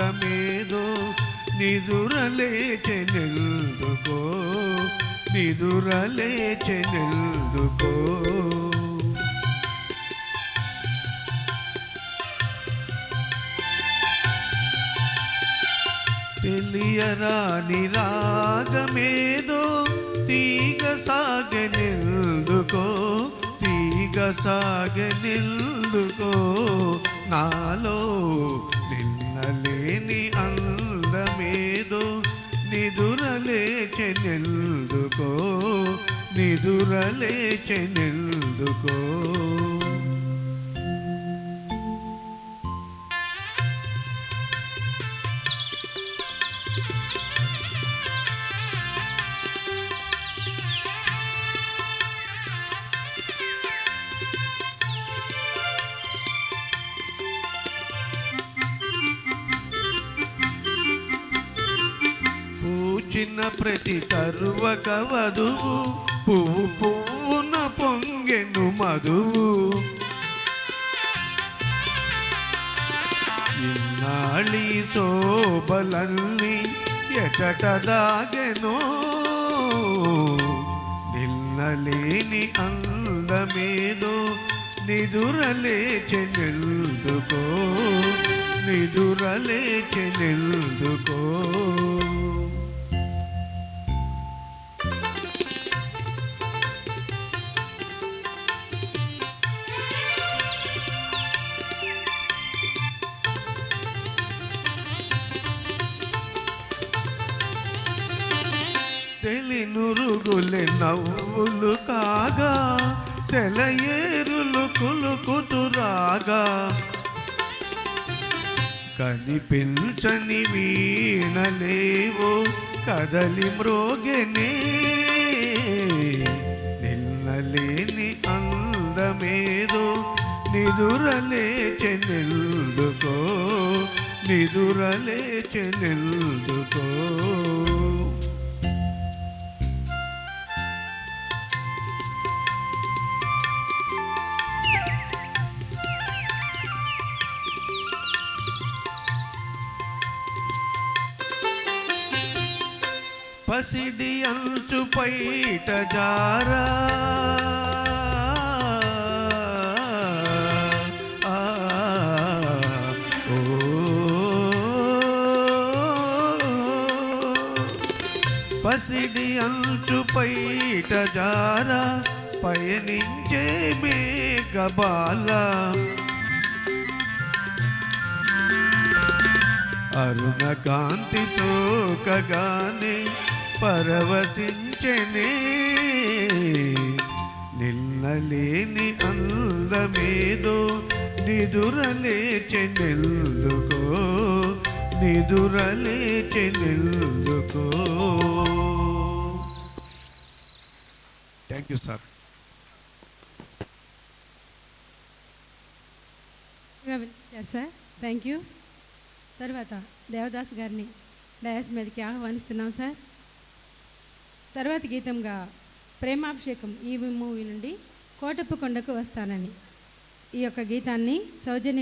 అందమేదో నిదురలేచెనెల్దుకో నిదురలేచెనెల్దుకో తెలియరాని రాగమేదో తీగ సాగనెల్దుకో తీగ సాగనెల్దుకో నాలో నిదురలేచెనెల్దుకో నిదురలేచెనెల్దుకో పూచిన ప్రతి తరువ కవదువు పువ్వు పువ్వున పొంగెను మధువు. ఇన్నాళి శోభలల్ని ఎటటదాగెనో నిన్నలేని అందమేదో నిదురలేచె నిల్దుకో నిదురలేచె నిల్దుకో తెలినురుగులే నవ్వులు కాగా సెలయేరులు కులుకుతురాగా కనిపించని వీణలేవో కదలి మ్రోగెనే. నిన్నలేని అందమేదో నిదురలేచెనెల్దుకో నిదురలేచెనెల్దుకో పసిడి అంచు పైట జారా. పసిడి అంచు పైట జారా పయనించే మేఘబాల అరుణ కాంతితో కగానే పరవశించనే. నిన్నలేని అందమేదో నిదురలేచెనెల్దుకో నిదురలేచెనెల్దుకో thank you sir. Sir thank you. తర్వాత దేవదాస్ గారిని డయాస్ మీదకి ఆహ్వానిస్తున్నాం సార్. తర్వాత గీతంగా ప్రేమాభిషేకం ఈ మూవీ నుండి కోటప్పకొండకు వస్తానని ఈ యొక్క గీతాన్ని సౌజన్య